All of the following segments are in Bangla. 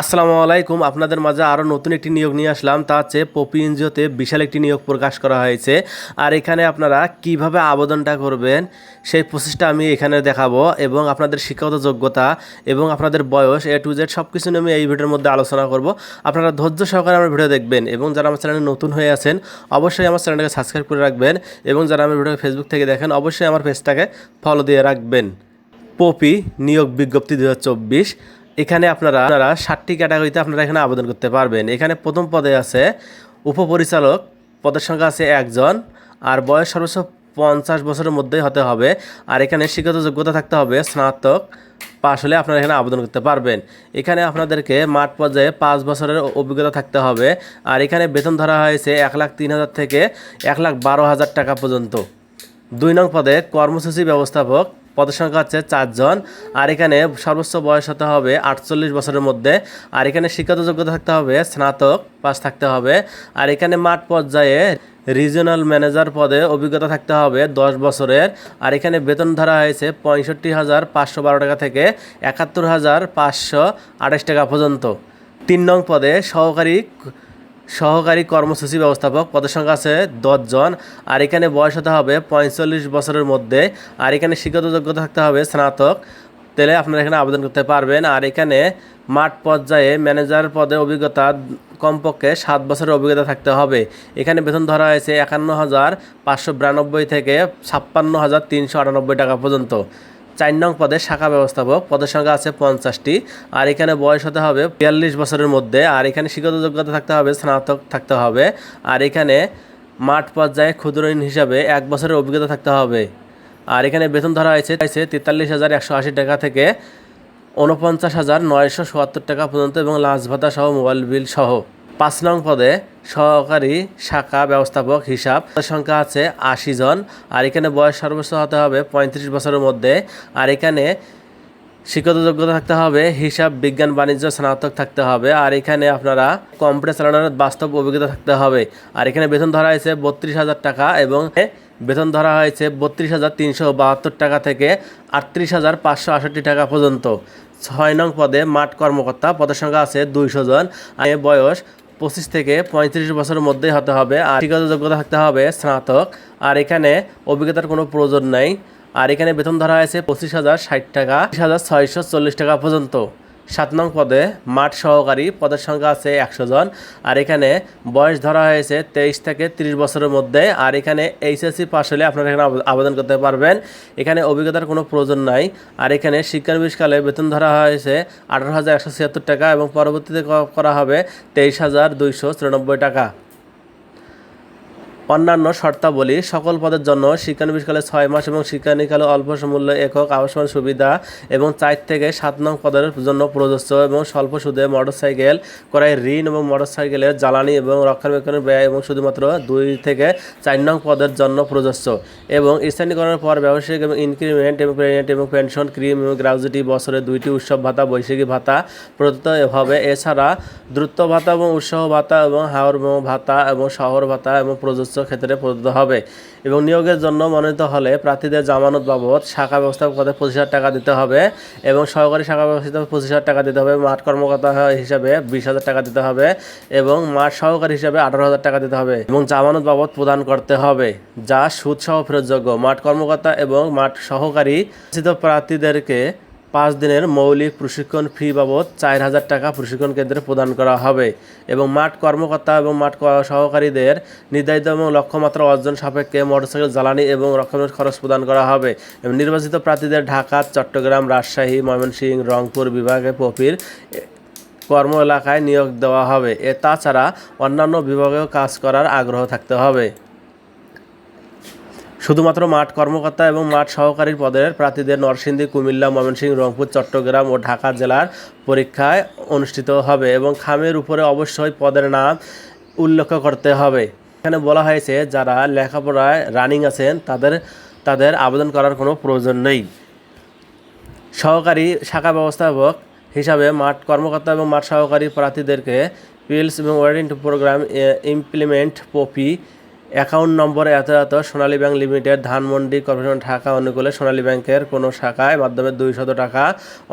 আসসালামু আলাইকুম। আপনাদের মাঝে আরও নতুন একটি নিয়োগ নিয়ে আসলাম। তা হচ্ছে পপি এনজিওতে বিশাল একটি নিয়োগ প্রকাশ করা হয়েছে। আর এখানে আপনারা কীভাবে আবেদনটা করবেন সেই প্রসেসটা আমি এখানে দেখাবো এবং আপনাদের শিক্ষাগত যোগ্যতা এবং আপনাদের বয়স এ টু জেড সব কিছু নিয়ে আমি এই ভিডিওর মধ্যে আলোচনা করব। আপনারা ধৈর্য সহকারে আমার ভিডিও দেখবেন এবং যারা আমার চ্যানেলে নতুন হয়ে আছেন, অবশ্যই আমার চ্যানেলটাকে সাবস্ক্রাইব করে রাখবেন এবং যারা আমার ভিডিও ফেসবুক থেকে দেখেন, অবশ্যই আমার পেজটাকে ফলো দিয়ে রাখবেন। পপি নিয়োগ বিজ্ঞপ্তি দু হাজার চব্বিশ। এখানে আপনারা আপনারা ষাটটি ক্যাটাগরিতে আপনারা এখানে আবেদন করতে পারবেন। এখানে প্রথম পদে আছে উপপরিচালক, পদের সংখ্যা আছে একজন, আর বয়স সর্বোচ্চ পঞ্চাশ বছরের মধ্যেই হতে হবে। আর এখানে শিক্ষাগত যোগ্যতা থাকতে হবে স্নাতক, পাশ হলে আপনারা এখানে আবেদন করতে পারবেন। এখানে আপনাদেরকে মাঠ পর্যায়ে পাঁচ বছরের অভিজ্ঞতা থাকতে হবে। আর এখানে বেতন ধরা হয়েছে এক লাখ তিন হাজার থেকে এক লাখ বারো হাজার টাকা পর্যন্ত। দুই নং পদে কর্মসূচি ব্যবস্থাপক পদের সংখ্যা হচ্ছে চারজন। আর এখানে সর্বোচ্চ বয়স হতে হবে আটচল্লিশ বছরের মধ্যে। আর এখানে শিক্ষাগত যোগ্যতা থাকতে হবে, স্নাতক পাস থাকতে হবে। আর এখানে মাঠ পর্যায়ে রিজিওনাল ম্যানেজার পদে অভিজ্ঞতা থাকতে হবে দশ বছরের। আর এখানে বেতন ধরা হয়েছে পঁয়ষট্টি হাজার পাঁচশো বারো টাকা থেকে একাত্তর হাজার পাঁচশো আঠাশ টাকা পর্যন্ত। তিন নং পদে সহকারী সহকারী কর্মসূচি ব্যবস্থাপক পদের সংখ্যা আছে দশজন, আর এখানে বয়স হতে হবে পঁয়তাল্লিশ বছরের মধ্যে, আর এখানে শিক্ষাগত যোগ্যতা থাকতে হবে স্নাতক। তাহলে আপনারা এখানে আবেদন করতে পারবেন, আর এখানে মাঠ পর্যায়ে ম্যানেজার পদে অভিজ্ঞতা কমপক্ষে সাত বছরের অভিজ্ঞতা থাকতে হবে। এখানে বেতন ধরা হয়েছে একান্ন হাজার পাঁচশো বিরানব্বই থেকে ছাপ্পান্ন হাজার তিনশো আটানব্বই টাকা পর্যন্ত। চার নং পদে শাখা ব্যবস্থাপক, পদের সংখ্যা আছে পঞ্চাশটি। আর এখানে বয়স হতে হবে বিয়াল্লিশ বছরের মধ্যে। আর এখানে শিক্ষাগত যোগ্যতা থাকতে হবে, স্নাতক থাকতে হবে। আর এখানে মাঠ পর্যায়ে ক্ষুদ্র ঋণ হিসাবে এক বছরের অভিজ্ঞতা থাকতে হবে। আর এখানে বেতন ধরা হয়েছে তেতাল্লিশ হাজার একশো আশি টাকা থেকে উনপঞ্চাশ হাজার নয়শো টাকা পর্যন্ত এবং লাঞ্চ ভাতা সহ মোবাইল বিল সহ। পাঁচ নং পদে সহকারী শাখা ব্যবস্থাপক হিসাব সংখ্যা আছে আশি জন, আর এখানে বয়স সর্বোচ্চ হতে হবে পঁয়ত্রিশ বছরের মধ্যে, আর এখানে শিক্ষত যোগ্যতা থাকতে হবে, হিসাব বিজ্ঞান বাণিজ্য স্নাতক থাকতে হবে, আর এখানে আপনারা কম্পিউটার চালানোর বাস্তব অভিজ্ঞতা থাকতে হবে। আর এখানে বেতন ধরা হয়েছে বত্রিশ হাজার টাকা এবং বেতন ধরা হয়েছে বত্রিশ হাজার তিনশো বাহাত্তর টাকা থেকে আটত্রিশ হাজার পাঁচশো আষট্টি টাকা পর্যন্ত। ছয় নং পদে মাঠ কর্মকর্তা, পদের সংখ্যা আছে দুইশো জন বয়স পঁচিশ থেকে পঁয়ত্রিশ বছরের মধ্যেই হতে হবে, আর শিক্ষাগত যোগ্যতা থাকতে হবে স্নাতক। আর এখানে অভিজ্ঞতার কোনো প্রয়োজন নেই। আর এখানে বেতন ধরা হয়েছে পঁচিশ হাজার ষাট টাকা বিশ হাজার ছয়শো চল্লিশ টাকা পর্যন্ত। সাত নং পদে মাঠ সহকারী পদের সংখ্যা আছে একশো জন। আর এখানে বয়স ধরা হয়েছে তেইশ থেকে তিরিশ বছরের মধ্যে। আর এখানে এইচএসসি পাস হলে আপনারা এখানে আবে- আবেদন করতে পারবেন। এখানে অভিজ্ঞতার কোনো প্রয়োজন নাই। আর এখানে শিক্ষানবিশকালে বেতন ধরা হয়েছে আঠারো হাজার একশো ছিয়াত্তর টাকা এবং পরবর্তীতে করা হবে তেইশ হাজার দুইশো চুরানব্বই টাকা। অন্যান্য শর্তাবলী সকল পদের জন্য শিক্ষানবিশকালে ছয় মাস এবং শিক্ষানিকালে অল্প মূল্য একক আবাসন সুবিধা এবং চার থেকে সাত নং পদের জন্য প্রযোজ্য এবং স্বল্প সুদে মোটরসাইকেল করাই ঋণ এবং মোটরসাইকেলের জ্বালানি এবং রক্ষণাবেক্ষণের ব্যয় এবং শুধুমাত্র দুই থেকে চার নং পদের জন্য প্রযোজ্য এবং স্থানীয়করণের পর ব্যবসায়িক এবং ইনক্রিমেন্ট এবং প্রেগনেন্ট এবং পেনশন, ক্রিম এবং গ্রাজুইটি, বছরে দুইটি উৎসব ভাতা বৈশাখী ভাতা প্রদত্ত হবে এছাড়া দ্রুত ভাতা এবং উৎসাহ ভাতা এবং হাওর ভাতা এবং শহর ভাতা এবং প্রযোজ্য ক্ষেত্রে প্রদত্ত হবে এবং নিয়োগের জন্য মনোনীত হলে প্রার্থীদের জামানত বাবদ শাখা ব্যবস্থাপক পদে পঁচিশ হাজার টাকা দিতে হবে এবং সহকারী শাখা ব্যবস্থা পঁচিশ হাজার টাকা দিতে হবে। মাঠ কর্মকর্তা হিসাবে বিশ হাজার টাকা দিতে হবে এবং মাঠ সহকারী হিসাবে আঠারো হাজার টাকা দিতে হবে এবং জামানত বাবদ প্রদান করতে হবে, যা সুদ সহ ফেরতযোগ্য। মাঠ কর্মকর্তা এবং মাঠ সহকারী প্রার্থীদেরকে পাঁচ দিনের মৌলিক প্রশিক্ষণ ফি বাবদ চার হাজার টাকা প্রশিক্ষণ কেন্দ্রে প্রদান করা হবে এবং মাঠ কর্মকর্তা এবং মাঠ সহকারীদের নির্ধারিত এবং লক্ষ্যমাত্রা অর্জন সাপেক্ষে মোটরসাইকেল জ্বালানি এবং রক্ষণাবেক্ষণ খরচ প্রদান করা হবে। এবং নির্বাচিত প্রার্থীদের ঢাকা, চট্টগ্রাম, রাজশাহী, ময়মনসিংহ, রংপুর বিভাগে পপির কর্ম এলাকায় নিয়োগ দেওয়া হবে। এ তাছাড়া অন্যান্য বিভাগেও কাজ করার আগ্রহ থাকতে হবে। শুধুমাত্র মাঠ কর্মকর্তা এবং মাঠ সহকারী পদের প্রার্থীদের নরসিংদী, কুমিল্লা, ময়মনসিংহ, রংপুর, চট্টগ্রাম ও ঢাকা জেলার পরীক্ষায় অনুষ্ঠিত হবে এবং খামের উপরে অবশ্যই পদের নাম উল্লেখ করতে হবে। এখানে বলা হয়েছে, যারা লেখাপড়ায় রানিং আছেন, তাদের তাদের আবেদন করার কোনো প্রয়োজন নেই। সহকারী শাখা ব্যবস্থাপক হিসাবে মাঠ কর্মকর্তা এবং মাঠ সহকারী প্রার্থীদেরকে পিএলস এবং ওয়ারেন্ট প্রোগ্রাম ইমপ্লিমেন্ট পপি অ্যাকাউন্ট নম্বর এত Sonali bank limited, Dhanmondi corporation, Dhaka, অনুকূলে সোনালী ব্যাংকের কোনো শাখায় মাধ্যমে দুইশত টাকা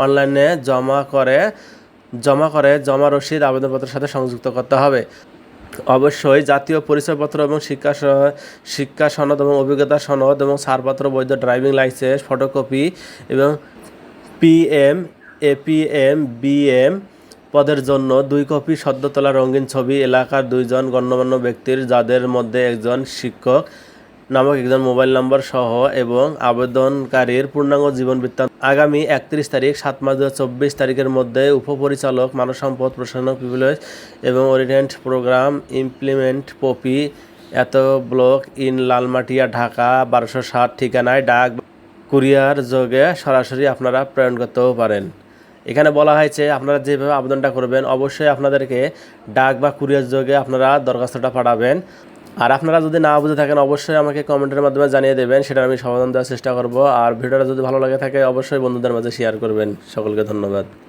অনলাইনে জমা করে জমা করে জমা রসিদ আবেদনপত্রের সাথে সংযুক্ত করতে হবে। অবশ্যই জাতীয় পরিচয়পত্র এবং শিক্ষা শিক্ষা সনদ এবং অভিজ্ঞতা সনদ এবং ছাড়পত্র, বৈধ ড্রাইভিং লাইসেন্স, ফটোকপি এবং পিএম এপিএম বিএম পদের জন্য দুই কপি সদ্যতলা রঙিন ছবি এলাকার দুইজন গণ্যমান্য ব্যক্তির, যাদের মধ্যে একজন শিক্ষক নামক একজন মোবাইল নম্বর সহ এবং আবেদনকারীর পূর্ণাঙ্গ জীবন বৃত্তান্ত। আগামী একত্রিশ তারিখ, সাত মাস দু চব্বিশ তারিখের মধ্যে উপপরিচালক, মানব সম্পদ প্রশাসন প্রিভিলেজ এবং ওরিয়েন্ট প্রোগ্রাম ইমপ্লিমেন্ট পপি এত ব্লক ইন লালমাটিয়া, ঢাকা, বারোশো ষাট, ঠিকানায় ডাক কুরিয়ার যোগে সরাসরি আপনারা প্রেরণ করতেও পারেন। এখানে বলা হয়েছে, আপনারা যেভাবে আবেদনটা করবেন, অবশ্যই আপনাদেরকে ডাক বা কুরিয়ার যোগে আপনারা দরখাস্তটা পাঠাবেন। আর আপনারা যদি না বুঝে থাকেন, অবশ্যই আমাকে কমেন্টের মাধ্যমে জানিয়ে দেবেন সেটা আমি সমাধান দেওয়ার চেষ্টা করব। আর ভিডিওটা যদি ভালো লাগে থাকে, অবশ্যই বন্ধুদের মাঝে শেয়ার করবেন। সকলকে ধন্যবাদ।